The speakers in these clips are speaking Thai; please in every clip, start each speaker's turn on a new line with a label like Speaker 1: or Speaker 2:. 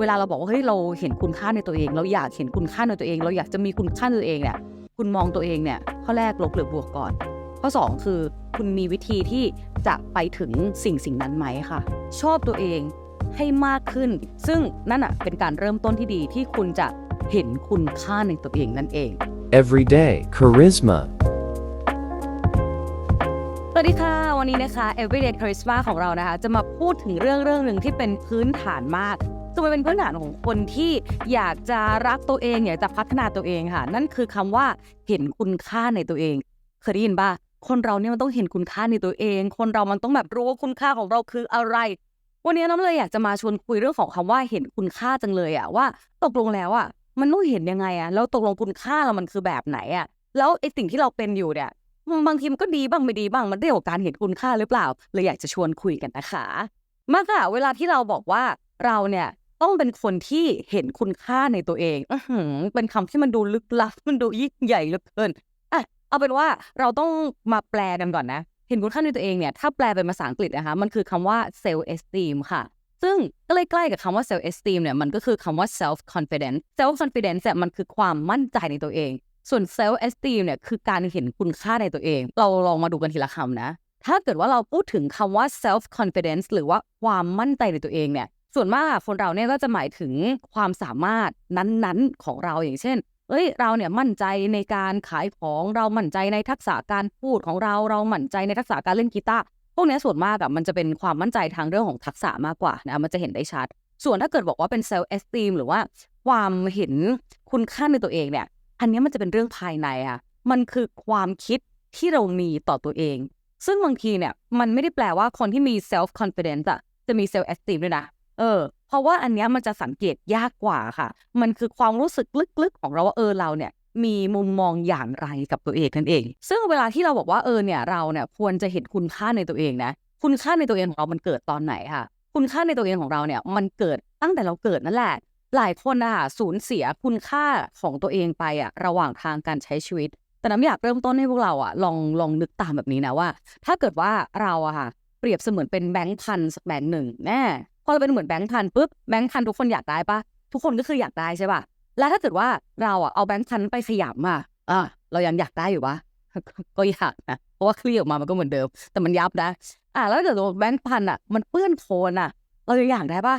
Speaker 1: เวลาเราบอกว่าเฮ้ยเราเห็นคุณค่าในตัวเอง เราอยากเห็นคุณค่าในตัวเอง เราอยากจะมีคุณค่าในตัวเองเนี่ยคุณมองตัวเองเนี่ยข้อแรกลบหรือบวกก่อน ข้อ 2 คือคุณมีวิธีที่จะไปถึงสิ่งสิ่งนั้นไหมค่ะ ชอบตัวเองให้มากขึ้น ซึ่งนั่นอะเป็นการเริ่มต้นที่ดีที่คุณจะเห็นคุณค่าในตัวเองนั่นเอง
Speaker 2: Everyday Charisma.
Speaker 1: สวัสดีค่ะ วันนี้นะคะ Everyday Charisma ของเรานะคะ จะมาพูดถึงเรื่องเรื่องหนึ่งที่เป็นพื้นฐานมาก คือมันเป็นพื้นฐานของคนที่อยากจะรักตัวเองอยากจะพัฒนาตัวเองค่ะ นั่นคือคำว่าเห็นคุณค่าในตัวเอง เคยได้ยินป่ะคนเราเนี่ยมันต้องเห็นคุณค่าในตัวเอง คนเรามันต้องแบบรู้ว่าคุณค่าของเราคืออะไร วันนี้น้ำเลยอยากจะมาชวนคุยเรื่องของคำว่าเห็นคุณค่าจังเลยอะว่า ตกลงแล้วอะมันต้องเห็นยังไงอะแล้วตกลงคุณค่าเรามันคือแบบไหนอะแล้วไอ้สิ่งที่เราเป็นอยู่เนี่ยบางทีมันก็ดีบ้างไม่ดีบ้างมันเรื่องของการเห็นคุณค่าหรือเปล่าเลยอยากจะชวนคุยกันนะคะมาค่ะเวลาที่เราบอกว่าเราเนี่ย ต้องเป็นคนที่เห็นคุณค่าในตัวเองอเป็นคำที่มันดูลึกลับ มันดูยิ่งใหญ่เหลือเกินอะเอาเป็นว่าเราต้องมาแปลกันก่อนนะ เห็นคุณค่าในตัวเองเนี่ย ถ้าแปลเป็นภาษาอังกฤษนะคะ มันคือคำว่า self esteem ค่ะ ซึ่งใกล้ๆกับคำว่า self esteem เนี่ย มันก็คือคำว่า self confidence self confidence เนี่ยมันคือความมั่นใจในตัวเอง ส่วน self esteem เนี่ย คือการเห็นคุณค่าในตัวเอง เราลองมาดูกันทีละคำนะ ถ้าเกิดว่าเราพูดถึงคำว่า self confidence หรือว่าความมั่นใจในตัวเองเนี่ย ส่วนมากอะคนเราเนี่ยก็จะหมายถึงความสามารถนั้นๆของเราอย่างเช่น เอ้ย เราเนี่ยมั่นใจในการขายของเรามั่นใจในทักษะการพูดของเราเรามั่นใจในทักษะการเล่นกีตาร์พวกนี้ส่วนมากอะมันจะเป็นความมั่นใจทางเรื่องของทักษะมากกว่านะมันจะเห็นได้ชัด ส่วนถ้าเกิดบอกว่าเป็น self esteem หรือว่าความเห็นคุณค่าในตัวเองเนี่ย อันนี้มันจะเป็นเรื่องภายในอะมันคือความคิดที่เรามีต่อตัวเอง ซึ่งบางทีเนี่ยมันไม่ได้แปลว่าคนที่มี self confidence อะจะมี self esteem ด้วยนะ เออ เพราะว่าอันเนี้ยมันจะสังเกตยากกว่าค่ะ มันคือความรู้สึกลึกๆ ของเราว่าเออเราเนี่ยมีมุมมองอย่างไรกับตัวเองนั่นเอง ซึ่งเวลาที่เราบอกว่าเออเนี่ยเราเนี่ยควรจะเห็นคุณค่าในตัวเองนะ คุณค่าในตัวเองของเรา มันเกิดตอนไหนค่ะ คุณค่าในตัวเองของเราเนี่ยมันเกิดตั้งแต่เราเกิดนั่นแหละ หลายคนอะคะสูญเสียคุณค่าของตัวเองไปอะระหว่างทางการใช้ชีวิต แต่น้ำอยากเริ่มต้นให้พวกเราอะลองลองนึกตามแบบนี้นะว่า ถ้าเกิดว่าเราอะค่ะเปรียบเสมือนเป็นแบงค์พันสักแบงค์หนึ่งแน่ อเราเป็นเหมือนแบงค์พันปุ๊บแบงค์พันทุกคนอยากได้ปะทุกคนก็คืออยากได้ใช่ปะแล้วถ้าเกิดว่าเราอะเอาแบงค์พันไปขยำอะอะเรายังอยากได้อยู่ปะก็อยากนะเพราะว่าคลี่ออกมามันก็เหมือนเดิม แต่มันยับนะอะแล้วถ้าเกิดแบงค์พันอะมันเปื้อนโคลนอะเรายังอยากได้ปะ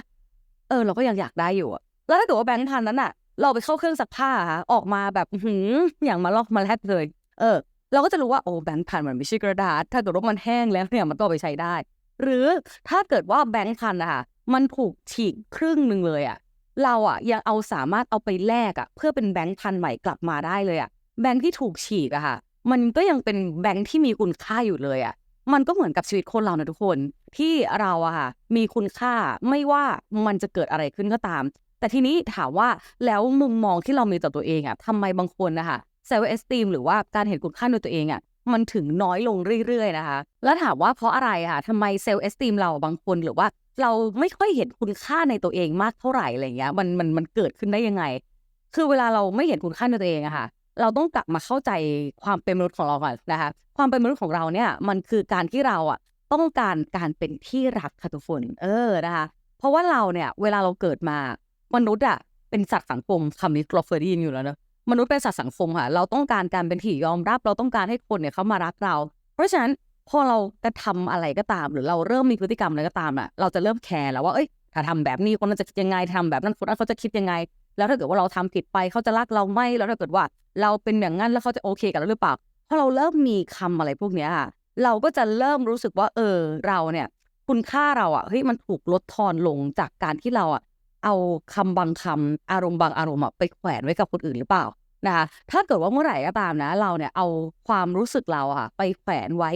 Speaker 1: เออ เราก็ยังอยากได้อยู่อะแล้วถ้าเกิดว่าแบงค์พันนั้นอะเราไปเข้าเครื่องซักผ้าอะค่ะออกมาแบบหืออย่างมาลอกมาแลดเลย เออ เราก็จะรู้ว่าโอ้แบงค์พันมันไม่ใช่กระดาษ ถ้าเกิดว่ามันแห้งแล้วเนี่ยมันก็ไปใช้ได้ หรือถ้าเกิดว่าแบงค์พันอะคะ มันถูกฉีกครึ่งหนึ่งเลยอะเราอะยังเอาสามารถเอาไปแลกอะเพื่อเป็นแบงค์พันใหม่กลับมาได้เลยอะแบงค์ที่ถูกฉีกอะค่ะ มันก็ยังเป็นแบงค์ที่มีคุณค่าอยู่เลยอะมันก็เหมือนกับชีวิตคนเรานะทุกคน ที่เราอะค่ะมีคุณค่าไม่ว่ามันจะเกิดอะไรขึ้นก็ตาม แต่ทีนี้ถามว่าแล้วมุมมองที่เรามีต่อตัวเองอะทำไมบางคนนะคะ self esteem หรือว่าการเห็นคุณค่าในตัวเองอะมันถึงน้อยลงเรื่อยๆนะคะ แล้วถามว่าเพราะอะไรอะทำไม self esteem เราบางคนหรือว่า เราไม่ค่อยเห็นคุณค่าในตัวเองมากเท่าไหร่อะไรเงี้ย มันมันมันเกิดขึ้นได้ยังไง คือเวลาเราไม่เห็นคุณค่าในตัวเองอะค่ะ เราต้องกลับมาเข้าใจความเป็นมนุษย์ของเราก่อนนะคะ ความเป็นมนุษย์ของเราเนี่ยมันคือการที่เราอะต้องการการเป็นที่รักค่ะทุกคนเออนะคะ เพราะว่าเราเนี่ยเวลาเราเกิดมามนุษย์อะเป็นสัตว์สังคมคำนี้เราเคยได้ยินอยู่แล้วเนอะมนุษย์เป็นสัตว์สังคมค่ะ เราต้องการการเป็นที่ยอมรับ เราต้องการให้คนเนี่ยเขามารักเรา เพราะฉะนั้น พอเราจะทำอะไรก็ตาม หรือเราเริ่มมีพฤติกรรมอะไรก็ตามอะเราจะเริ่มแคร์แล้วว่าเอ้ยถ้าทำแบบนี้คนนั้นจะคิดยังไงทำแบบนั้นคนนั้นเขาจะคิดยังไง แล้วถ้าเกิดว่าเราทำผิดไปเขาจะรักเราไหมแล้วถ้าเกิดว่า เราเป็นอย่างนั้นแล้วเขาจะโอเคกับเราหรือเปล่าพอเราเริ่มมีคำอะไรพวกเนี้ยค่ะเราก็จะเริ่มรู้สึกว่า เออเราเนี่ย คุณค่าเราอะเฮ้ยมันถูกลดทอนลงจากการที่เราอะเอาคำบางคำอารมณ์บางอารมณ์อะไปแขวนไว้กับคนอื่นหรือเปล่านะคะถ้าเกิดว่าเมื่อไหร่ก็ตามนะ เราเนี่ยเอาความรู้สึกเราอะ่ะไปแขวนไว้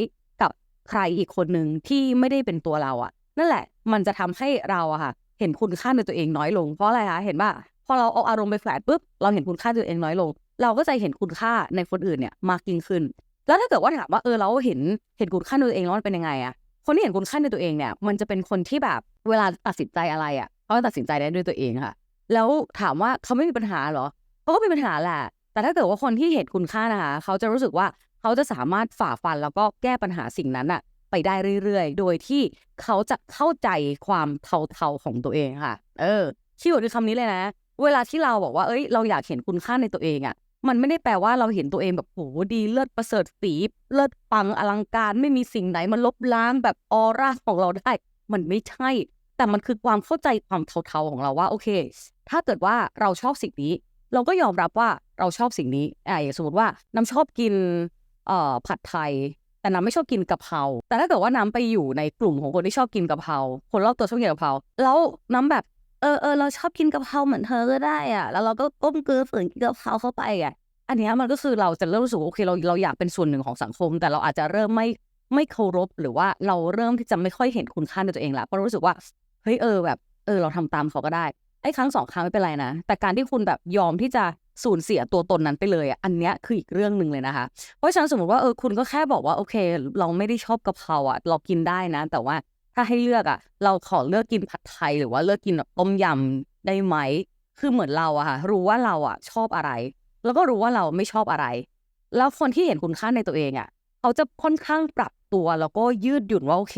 Speaker 1: ใครอีกคนหนึ่งที่ไม่ได้เป็นตัวเราอะนั่นแหละ มันจะทำให้เราอะค่ะ เห็นคุณค่าในตัวเองน้อยลง เพราะอะไรคะเห็นป่ะพอเราเอาอารมณ์ไปแฝงปุ๊บเราเห็นคุณค่าตัวเองน้อยลง เราก็จะเห็นคุณค่าในคนอื่นเนี่ยมากยิ่งขึ้น แล้วถ้าเกิดว่าถามว่าเออเราเห็นเห็นคุณค่าในตัวเองแล้วมันเป็นยังไงอะคนที่เห็นคุณค่าในตัวเองเนี่ย มันจะเป็นคนที่แบบเวลาตัดสินใจอะไรอะเขาตัดสินใจได้ด้วยตัวเองค่ะ แล้วถามว่าเขาไม่มีปัญหาเหรอเขาก็มีปัญหาแหละแต่ถ้าเกิดว่าคนที่เห็นคุณค่านะคะ เขาจะรู้สึกว่า เขาจะสามารถฝ่าฟันแล้วก็แก้ปัญหาสิ่งนั้นอะไปได้เรื่อยๆ โดยที่เขาจะเข้าใจความเทาๆของตัวเองค่ะ เออคีย์เวิร์ดคือคำนี้เลยนะ เวลาที่เราบอกว่า เอ้ย เราอยากเห็นคุณค่าในตัวเองอะ่ะ มันไม่ได้แปลว่าเราเห็นตัวเองแบบโหดีเลิศประเสริฐสีเลิศปังอลังการไม่มีสิ่งไหนมันลบล้างแบบออร่าของเราได้ มันไม่ใช่ แต่มันคือความเข้าใจความเทาๆของเราว่าโอเค ถ้าเกิดว่าเราชอบสิ่งนี้ เราก็ยอมรับว่าเราชอบสิ่งนี้อ่าอย่างสมมติว่าน้ำชอบกิน เอ่อผัดไทย แต่น้ำไม่ชอบกินกะเพราแต่ถ้าเกิดว่าน้ำไปอยู่ในกลุ่มของคนที่ชอบกินกะเพราคนรอบตัวชอบกินกะเพราแล้วน้ำแบบเออเออเราชอบกินกะเพราเหมือนเธอก็ได้อะแล้วเราก็ก้มเกลือฝืนกินกะเพราเข้าไปอะอันนี้มันก็คือเราจะเริ่มรู้สึกโอเคเราเราอยากเป็นส่วนหนึ่งของสังคม แต่เราอาจจะเริ่มไม่ไม่เคารพหรือว่าเราเริ่มที่จะไม่ค่อยเห็นคุณค่าในตัวเองละเพราะรู้สึกว่าเฮ้ยเออแบบเออเราทำตามเขาก็ได้ ไอ้ครั้งสองครั้งไม่เป็นไรนะ แต่การที่คุณแบบยอมที่จะสูญเสียตัวตนนั้นไปเลยอะอันเนี้ยคืออีกเรื่องหนึ่งเลยนะคะ เพราะฉะนั้นสมมติว่าเออคุณก็แค่บอกว่าโอเค เราไม่ได้ชอบกะเพราอะ เรากินได้นะ แต่ว่าถ้าให้เลือกอะ เราขอเลือกกินผัดไทยหรือว่าเลือกกินแบบต้มยำได้ไหมคือเหมือนเราอะค่ะ รู้ว่าเราอะชอบอะไร แล้วก็รู้ว่าเราไม่ชอบอะไร แล้วคนที่เห็นคุณค่าในตัวเองอะเขาจะค่อนข้างปรับตัวแล้วก็ยืดหยุ่นว่าโอเค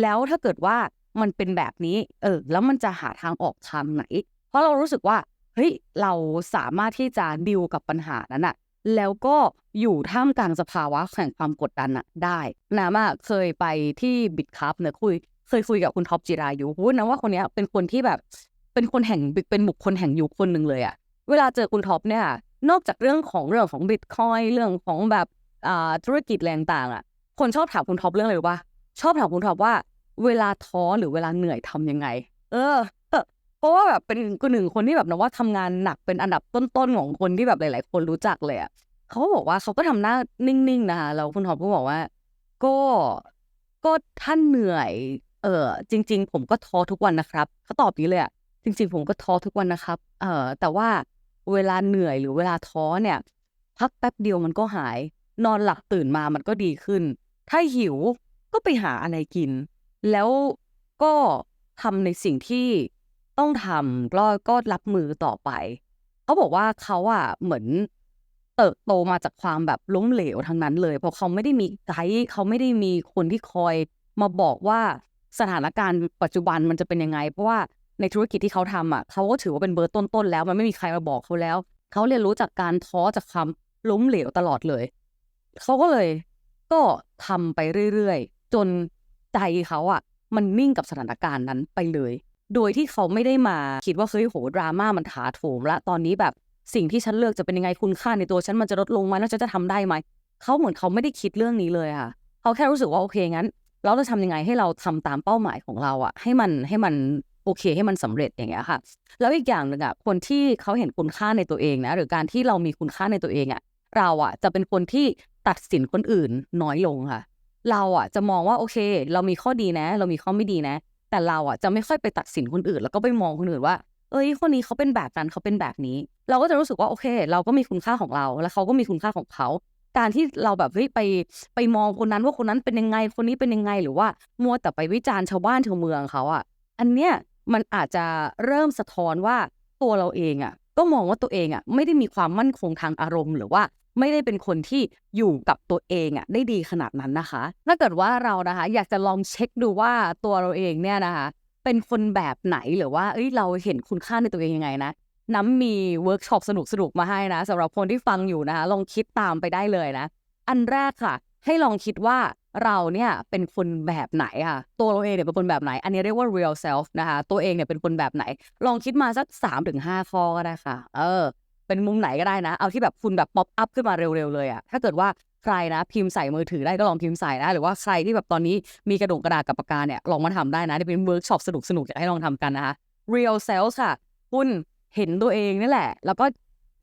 Speaker 1: แล้วถ้าเกิดว่า มันเป็นแบบนี้ เออ แล้วมันจะหาทางออกทางไหน เพราะเรารู้สึกว่าเฮ้ยเราสามารถที่จะดิวกับปัญหานั้นอะแล้วก็อยู่ท่ามกลางสภาวะแห่งความกดดันอะได้นะมาเคยไปที่บิดคัพเนี่ยคุย เคยคุยกับคุณท็อปจิรายุพูดนะว่าคนนี้เป็นคนที่แบบเป็นคนแห่งเป็นบุคคลแห่งยุคคนหนึ่งเลยอะเวลาเจอคุณท็อปเนี่ย นอกจากเรื่องของเรื่องของบิตคอยเรื่องของแบบอ่าธุรกิจแรงต่างอะคนชอบถามคุณท็อปเรื่องอะไรรู้ป่ะชอบถามคุณท็อปว่า เวลาท้อหรือเวลาเหนื่อยทำยังไง เออเพราะว่าแบบเป็นคนหนึ่งคนที่แบบนะว่าทำงานหนักเป็นอันดับต้นๆของคนที่แบบหลาย ๆ คนรู้จักเลยอะเขาก็บอกว่าเขาก็ทำหน้านิ่งๆนะคะแล้วคุณท็อปก็บอกว่า ก็ก็ท่านเหนื่อย เออจริง ๆ ผมก็ท้อทุกวันนะครับเขาตอบอย่างนี้เลยอะจริง ๆ ผมก็ท้อทุกวันนะครับ เออแต่ว่าเวลาเหนื่อยหรือเวลาท้อเนี่ย พักแป๊บเดียวมันก็หาย นอนหลับตื่นมามันก็ดีขึ้น ถ้าหิวก็ไปหาอะไรกิน แล้วก็ทำในสิ่งที่ต้องทำแล้วก็รับมือต่อไป เขาบอกว่าเขาอะเหมือนเติบโตมาจากความแบบล้มเหลวทั้งนั้นเลย เพราะเขาไม่ได้มีไกด์เขาไม่ได้มีคนที่คอยมาบอกว่าสถานการณ์ปัจจุบันมันจะเป็นยังไง เพราะว่าในธุรกิจที่เขาทำอะเขาก็ถือว่าเป็นเบอร์ต้นๆแล้ว มันไม่มีใครมาบอกเขาแล้ว เขาเรียนรู้จากการท้อจากความล้มเหลวตลอดเลย เขาก็เลยก็ทำไปเรื่อยๆ จน ใจเขาอะมันนิ่งกับสถานการณ์นั้นไปเลย โดยที่เขาไม่ได้มาคิดว่าเฮ้ยโหดราม่ามันถาโถมละตอนนี้แบบสิ่งที่ฉันเลือกจะเป็นยังไงคุณค่าในตัวฉันมันจะลดลงไหมแล้วฉันจะทำได้ไหมเขาเหมือนเขาไม่ได้คิดเรื่องนี้เลยค่ะเขาแค่รู้สึกว่าโอเคงั้นเราจะทำยังไงให้เราทำตามเป้าหมายของเราอะให้มันให้มันโอเคให้มันสำเร็จอย่างเงี้ยค่ะ แล้วอีกอย่างหนึ่งอะคนที่เขาเห็นคุณค่าในตัวเองนะหรือการที่เรามีคุณค่าในตัวเองอะเราอะจะเป็นคนที่ตัดสินคนอื่นน้อยลงค่ะ เราอะจะมองว่าโอเค เรามีข้อดีนะ เรามีข้อไม่ดีนะ แต่เราอะจะไม่ค่อยไปตัดสินคนอื่น แล้วก็ไปมองคนอื่นว่า เอ้ยคนนี้เขาเป็นแบบนั้นเขาเป็นแบบนี้ เราก็จะรู้สึกว่าโอเค เราก็มีคุณค่าของเรา แล้วเขาก็มีคุณค่าของเขาการที่เราแบบเฮ้ยไปไปมองคนนั้นว่าคนนั้นเป็นยังไงคนนี้เป็นยังไงหรือว่ามัวแต่ไปวิจารณ์ชาวบ้านชาวเมืองเขาอะอันเนี้ยมันอาจจะเริ่มสะท้อนว่าตัวเราเองอะก็มองว่าตัวเองอะไม่ได้มีความมั่นคงทางอารมณ์ หรือว่า ไม่ได้เป็นคนที่อยู่กับตัวเองอะได้ดีขนาดนั้นนะคะ ถ้าเกิดว่าเรานะคะ อยากจะลองเช็คดูว่าตัวเราเองเนี่ยนะคะ เป็นคนแบบไหนหรือว่าเอ้ยเราเห็นคุณค่าในตัวเองยังไงนะน้ำมีเวิร์กช็อปสนุกๆมาให้นะสำหรับคนที่ฟังอยู่นะคะลองคิดตามไปได้เลยนะ อันแรกค่ะ ให้ลองคิดว่าเราเนี่ยเป็นคนแบบไหนค่ะตัวเราเองเนี่ยเป็นคนแบบไหน อันนี้เรียกว่า real self นะคะ ตัวเองเนี่ยเป็นคนแบบไหน ลองคิดมาสัก3าถึงหข้อก็ได้ค่ะ เออ เป็นมุมไหนก็ได้นะ เอาที่แบบคุณแบบป๊อปอัพขึ้นมาเร็วๆเลยอะถ้าเกิดว่าใครนะ พิมพ์ใส่มือถือได้ก็ลองพิมพ์ใส่นะหรือว่าใครที่แบบตอนนี้มีกระดงกระดาษกับปากกาเนี่ยลองมาทำได้นะเดี๋ยวเป็นเวิร์กช็อปสนุกๆอยากให้ลองทำกันนะคะ real self ค่ะ คุณเห็นตัวเองนี่แหละ แล้วก็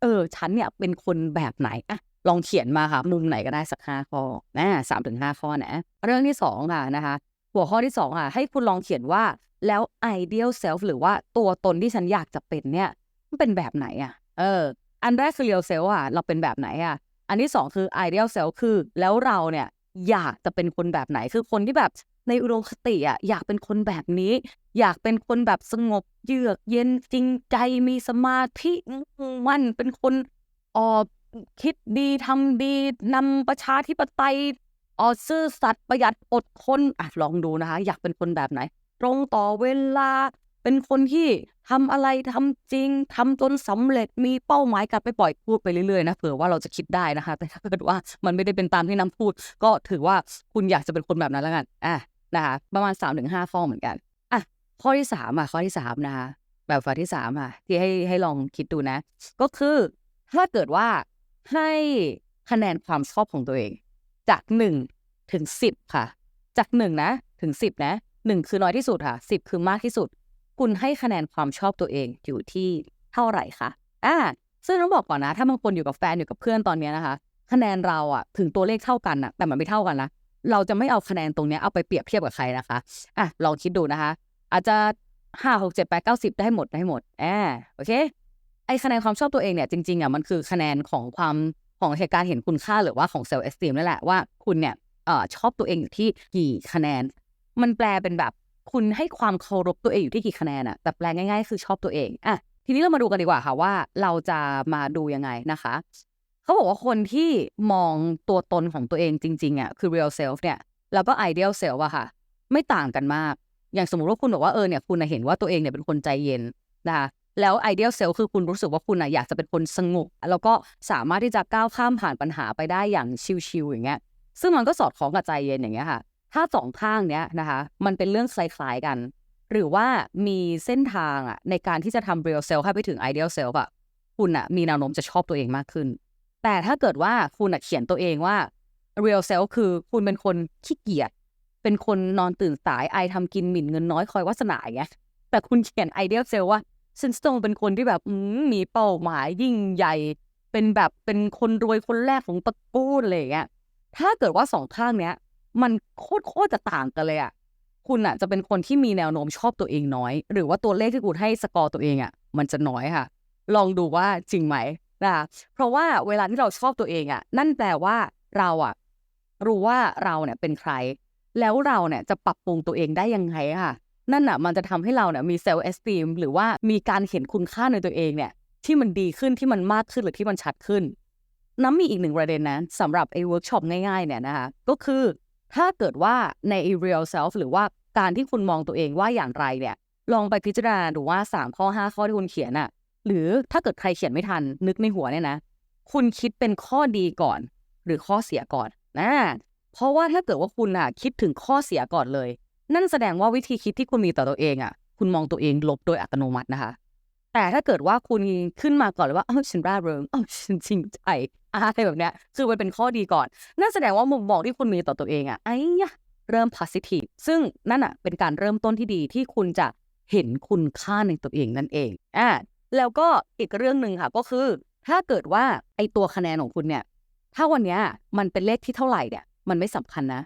Speaker 1: เออฉันเนี่ยเป็นคนแบบไหนอะลองเขียนมาค่ะ มุมไหนก็ได้สักห้าข้อนะสามถึงห้าข้อนะเรื่องที่สองค่ะนะคะ หัวข้อที่สองค่ะ ให้คุณลองเขียนว่าแล้ว ideal self หรือว่าตัวตนที่ฉันอยากจะเป็นเนี่ยมันเป็นแบบไหนอะ เออ อันแรกคือ real self อะ เราเป็นแบบไหนอะอันที่สองคือ ideal self คือ แล้วเราเนี่ยอยากจะเป็นคนแบบไหน คือคนที่แบบในอุดมคติอะอยากเป็นคนแบบนี้ อยากเป็นคนแบบสงบเยือกเย็นจริงใจมีสมาธิมุ่งมั่นเป็นคนออกคิดดีทำดีนำประชาธิปไตยออซื่อสัตย์ประหยัดอดทนอะลองดูนะคะ อยากเป็นคนแบบไหน ตรงต่อเวลา เป็นคนที่ทำอะไรทำจริงทำจนสำเร็จมีเป้าหมายกลับไปปล่อยพูดไปเรื่อยๆนะเผื่อว่าเราจะคิดได้นะคะ แต่ถ้าเกิดว่ามันไม่ได้เป็นตามที่น้ำพูด ก็ถือว่าคุณอยากจะเป็นคนแบบนั้นแล้วกันอะนะคะประมาณ3าถึงห้าข้อเหมือนกันอะข้อที่สามอะข้อที่สามนะคะแบบฝ่าที่สามอะที่ให้ให้ลองคิดดูนะ ก็คือถ้าเกิดว่าให้คะแนนความชอบของตัวเอง จากหนึ่งถึงสิบค่ะ จากหนึ่งนะ ถึงสิบนะหนึ่งคือน้อยที่สุดค่ะสิบคือมากที่สุด คุณให้คะแนนความชอบตัวเองอยู่ที่เท่าไหร่คะอ่าซึ่งต้องบอกก่อนนะ ถ้าบางคนอยู่กับแฟนอยู่กับเพื่อนตอนนี้นะคะ คะแนนเราอะถึงตัวเลขเท่ากันนะแต่มันไม่เท่ากันนะเราจะไม่เอาคะแนนตรงนี้เอาไปเปรียบเทียบกับใครนะคะอะลองคิดดูนะคะ อาจจะห้าหกเจ็ดแปดเก้าสิบได้หมดได้หมดอ่าโอเค ไอคะแนนความชอบตัวเองเนี่ยจริงๆอะมันคือคะแนนของความของเหตุการณ์เห็นคุณค่าหรือว่าของเซลล์เอสติมนั่นแหละว่าคุณเนี่ยเอ่อชอบตัวเองอยู่ที่กี่คะแนน มันแปลเป็นแบบ คุณให้ความเคารพตัวเองอยู่ที่กี่คะแนนอะแต่แปลง่ายๆ คือชอบตัวเองอะทีนี้เรามาดูกันดีกว่าค่ะว่าเราจะมาดูยังไงนะคะ เขาบอกว่าคนที่มองตัวตนของตัวเองจริงๆอะคือ real self เนี่ย แล้วก็ ideal self อะค่ะ ไม่ต่างกันมาก อย่างสมมติว่าคุณบอกว่าเออเนี่ยคุณเห็นว่าตัวเองเนี่ยเป็นคนใจเย็นนะคะแล้ว ideal self คือคุณรู้สึกว่าคุณน่ะอยากจะเป็นคนสงบแล้วก็สามารถที่จะก้าวข้ามผ่านปัญหาไปได้อย่างชิลๆอย่างเงี้ย ซึ่งมันก็สอดคล้องกับใจเย็นอย่างเงี้ยค่ะ ถ้าสองข้างเนี้ยนะคะ มันเป็นเรื่องคล้ายๆกัน หรือว่ามีเส้นทางอะในการที่จะทำ real self ให้ไปถึง ideal self อะคุณอะมีแนวโน้มจะชอบตัวเองมากขึ้น แต่ถ้าเกิดว่าคุณอะเขียนตัวเองว่า real self คือคุณเป็นคนขี้เกียจเป็นคนนอนตื่นสายไอทำกินหมิ่นเงินน้อยคอยวาสนาอย่างเงี้ยแต่คุณเขียน ideal self ว่าฉันจะต้องเป็นคนที่แบบมีเป้าหมายยิ่งใหญ่ เป็นแบบเป็นคนรวยคนแรกของตระกูลอะไรอย่างเงี้ยถ้าเกิดว่าสองข้างเนี้ย มันโคตรโคตรจะต่างกันเลยอะคุณอะจะเป็นคนที่มีแนวโน้มชอบตัวเองน้อย หรือว่าตัวเลขที่คุณให้สกอร์ตัวเองอะมันจะน้อยค่ะ ลองดูว่าจริงไหมนะคะเพราะว่าเวลาที่เราชอบตัวเองอะนั่นแปลว่าเราอะรู้ว่าเราเนี่ยเป็นใคร แล้วเราเนี่ยจะปรับปรุงตัวเองได้ยังไงค่ะนั่นอะมันจะทำให้เราเนี่ยมีเซลล์เอสติมหรือว่ามีการเห็นคุณค่าในตัวเองเนี่ย ที่มันดีขึ้นที่มันมากขึ้นหรือที่มันชัดขึ้นน้ำมีอีกหนึ่งประเด็นนะสำหรับไอ้เวิร์กช็อปง่ายๆเนี่ยนะคะก็คือ ถ้าเกิดว่าใน real self หรือว่าการที่คุณมองตัวเองว่าอย่างไรเนี่ยลองไปพิจารณาดูว่า 3 ข้อ 5 ข้อที่คุณเขียนอะหรือถ้าเกิดใครเขียนไม่ทันนึกในหัวเนี่ยนะ คุณคิดเป็นข้อดีก่อน หรือข้อเสียก่อนนะเพราะว่าถ้าเกิดว่าคุณอะคิดถึงข้อเสียก่อนเลย นั่นแสดงว่าวิธีคิดที่คุณมีต่อตัวเองอะคุณมองตัวเองลบโดยอัตโนมัตินะคะ แต่ถ้าเกิดว่าคุณขึ้นมาก่อนเลยว่าเออฉันร่าเริงเออฉันจริงใจอะไรแบบเนี้ยคือมันเป็นข้อดีก่อนนั่นแสดงว่ามุมมองที่คุณมีต่อตัวเองอะไอ้ยะเริ่ม positive ซึ่งนั่นอะเป็นการเริ่มต้นที่ดีที่คุณจะเห็นคุณค่าในตัวเองนั่นเองอ่าแล้วก็อีกเรื่องหนึ่งค่ะก็คือ ถ้าเกิดว่าไอตัวคะแนนของคุณเนี่ย ถ้าวันเนี้ยมันเป็นเลขที่เท่าไหร่เนี่ย มันไม่สำคัญนะ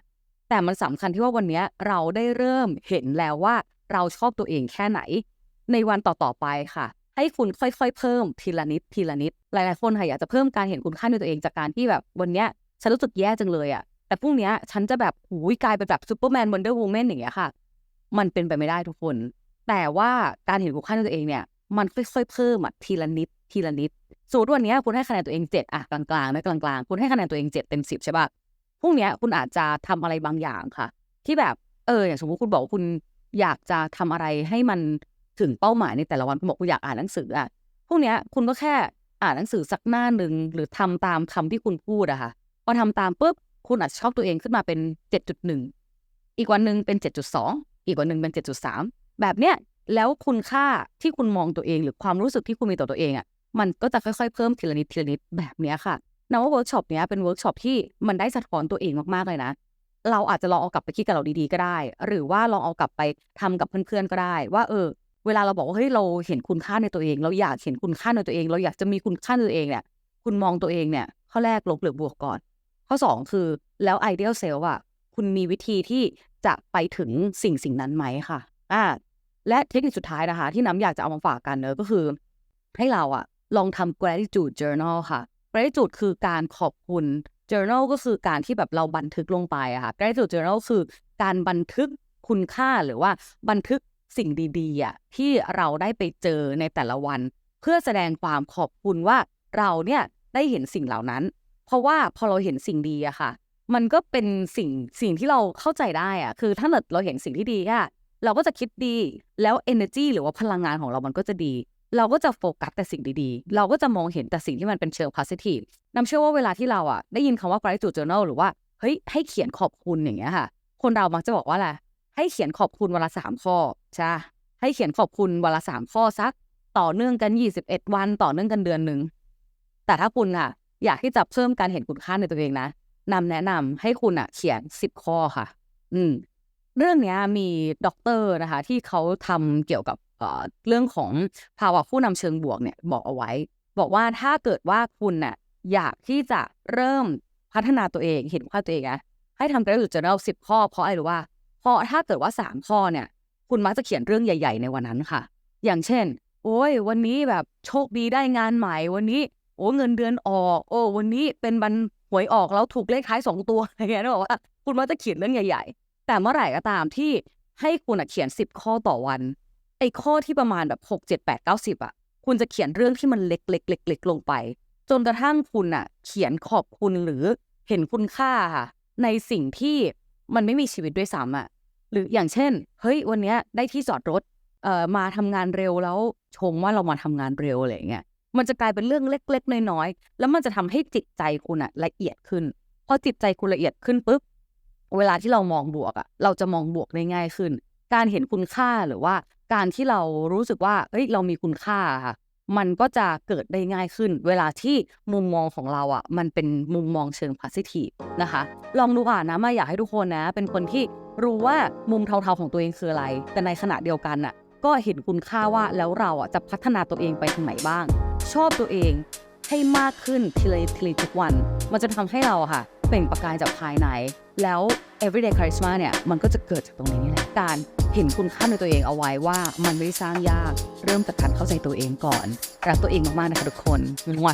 Speaker 1: แต่มันสำคัญที่ว่าวันเนี้ยเราได้เริ่มเห็นแล้วว่าเราชอบตัวเองแค่ไหน ในวันต่อๆไปค่ะ ให้คุณค่อยๆ เพิ่มทีละนิดทีละนิด หลายๆคนค่ะอยากจะเพิ่มการเห็นคุณค่าในตัวเองจากการที่แบบวันเนี้ยฉันรู้สึกแย่จังเลยอะแต่พรุ่งนี้ฉันจะแบบหูยกลายเป็นแบบซูเปอร์แมนวันเดอร์วูแมนอย่างเงี้ยค่ะ มันเป็นไปไม่ได้ทุกคน แต่ว่าการเห็นคุณค่าในตัวเองเนี่ย มันค่อยๆเพิ่มอะทีละนิดทีละนิดสมมติวันเนี้ยคุณให้คะแนนตัวเองเจ็ดอะกลางๆไม่กลางๆ คุณให้คะแนนตัวเองเจ็ดเต็มสิบใช่ปะพรุ่งนี้คุณอาจจะทำอะไรบางอย่างค่ะ ที่แบบเอออย่างสมมติคุณบอกว่าคุณอยากจะทำอะไรให้มัน ถึงเป้าหมายในแต่ละวันคุณบอกคุณอยากอ่านหนังสืออะพวกเนี้ยคุณก็แค่อ่านหนังสือสักหน้าหนึ่งหรือทำตามคำที่คุณพูดอะค่ะพอทำตามปุ๊บคุณอาจจะชอบตัวเองขึ้นมาเป็นเจ็ดจุดหนึ่งอีกวันหนึ่งเป็นเจ็ดจุดสองอีกวันหนึ่งเป็นเจ็ดจุดสามแบบเนี้ยแล้วคุณค่าที่คุณมองตัวเองหรือความรู้สึกที่คุณมีต่อตัวเองอะมันก็จะค่อยๆ เพิ่มทีละนิดทีละนิดแบบเนี้ยค่ะนับว่าเวิร์กช็อปเนี้ยเป็นเวิร์กช็อปที่มันได้สะท้อนตัวเองมากๆเลยนะเราอาจจะลองเอากลับไปคิดกับเราดีๆก็ได้ หรือว่าลองเอากลับไปทำกับเพื่อนๆก็ได้ ว่าเออ เวลาเราบอกว่าเฮ้ยเราเห็นคุณค่าในตัวเอง เราอยากเห็นคุณค่าในตัวเอง เราอยากจะมีคุณค่าในตัวเองเนี่ย คุณมองตัวเองเนี่ย ข้อแรกลบหรือบวกก่อน ข้อสองคือแล้ว ideal self อะคุณมีวิธีที่จะไปถึงสิ่งสิ่งนั้นไหมค่ะอ่าและเทคนิคสุดท้ายนะคะ ที่น้ำอยากจะเอามาฝากกันเนอะก็คือ ให้เราอะลองทำ gratitude journal ค่ะ gratitude คือการขอบคุณ journal ก็คือการที่แบบเราบันทึกลงไปอะค่ะ gratitude journal คือการบันทึกคุณค่าหรือว่าบันทึก สิ่งดีๆอะที่เราได้ไปเจอในแต่ละวัน เพื่อแสดงความขอบคุณว่าเราเนี่ยได้เห็นสิ่งเหล่านั้น เพราะว่าพอเราเห็นสิ่งดีอะค่ะ มันก็เป็นสิ่งสิ่งที่เราเข้าใจได้อะคือถ้าเกิดเราเห็นสิ่งที่ดีอะเราก็จะคิดดี แล้ว energy หรือว่าพลังงานของเรามันก็จะดี เราก็จะโฟกัสแต่สิ่งดีๆ เราก็จะมองเห็นแต่สิ่งที่มันเป็นเชิง positive น้ำเชื่อว่าเวลาที่เราอะได้ยินคำว่า gratitude journal หรือว่าเฮ้ยให้เขียนขอบคุณอย่างเงี้ยค่ะ คนเรามักจะบอกว่าอะไร ให้เขียนขอบคุณวันละสามข้อใช่ให้เขียนขอบคุณวันละสามข้อสัก ต่อเนื่องกัน21วันต่อเนื่องกันเดือนหนึ่งแต่ถ้าคุณอะ อยากที่จะเพิ่มการเห็นคุณค่าในตัวเองนะนำแนะนำให้คุณอะ เขียน10ข้อค่ะ อืม เรื่องเนี้ยมีด็อกเตอร์นะคะ ที่เขาทำเกี่ยวกับเอ่อเรื่องของภาวะผู้นำเชิงบวกเนี่ยบอกเอาไว้ บอกว่าถ้าเกิดว่าคุณน่ะอยากที่จะเริ่มพัฒนาตัวเองเห็นคุณค่าตัวเองนะให้ทำ gratitude journal 10 ข้อเพราะอะไรรู้ว่า เพราะถ้าเกิดว่า 3 ข้อเนี่ย คุณมักจะเขียนเรื่องใหญ่ ๆ ในวันนั้นค่ะ อย่างเช่น โอ้ย วันนี้แบบโชคดีได้งานใหม่วันนี้ โอ้เงินเดือนออก โอ้วันนี้เป็นบันหวยออกแล้วถูกเลขท้ายสองตัวอะไรเงี้ยนึกอกว่าคุณมักจะเขียนเรื่องใหญ่ ๆ แต่เมื่อไหร่ก็ตามที่ให้คุณเขียนสิบข้อต่อวันไอ้ข้อที่ประมาณแบบหกเจ็ดแปดเก้าสิบอะคุณจะเขียนเรื่องที่มันเล็กๆเล็กๆลงไป จนกระทั่งคุณอะ เขียนขอบคุณหรือเห็นคุณค่าค่ะในสิ่งที่ มันไม่มีชีวิตด้วยซ้ำอะหรืออย่างเช่น เฮ้ยวันเนี้ยได้ที่จอดรถเอ่อมาทำงานเร็วแล้วชมว่าเรามาทำงานเร็วอะไรเงี้ยมันจะกลายเป็นเรื่องเล็ก ๆ น้อยๆแล้วมันจะทำให้จิตใจคุณอะละเอียดขึ้นพอจิตใจคุณละเอียดขึ้นปุ๊บเวลาที่เรามองบวกอะเราจะมองบวกได้ง่ายขึ้น การเห็นคุณค่าหรือว่า การที่เรารู้สึกว่าเอ้ยเรามีคุณค่าค่ะ มันก็จะเกิดได้ง่ายขึ้น เวลาที่มุมมองของเราอะมันเป็นมุมมองเชิง positive นะคะ ลองดูอะนะมาอยากให้ทุกคนนะ เป็นคนที่รู้ว่ามุมเทาๆของตัวเองคืออะไร แต่ในขณะเดียวกันอะก็เห็นคุณค่าว่าแล้วเราอะจะพัฒนาตัวเองไปทางไหนบ้าง ชอบตัวเองให้มากขึ้นทีละทีละทุกวัน มันจะทำให้เราค่ะเปล่งประกายจากภายใน แล้ว everyday charisma เนี่ย มันก็จะเกิดจากตรงนี้นี่แหละการ เห็นคุณค่าในตัวเองเอาไว้ว่ามันไม่ได้สร้างยาก เริ่มจากการเข้าใจตัวเองก่อนรักตัวเองมากๆนะคะทุกคนมั่ว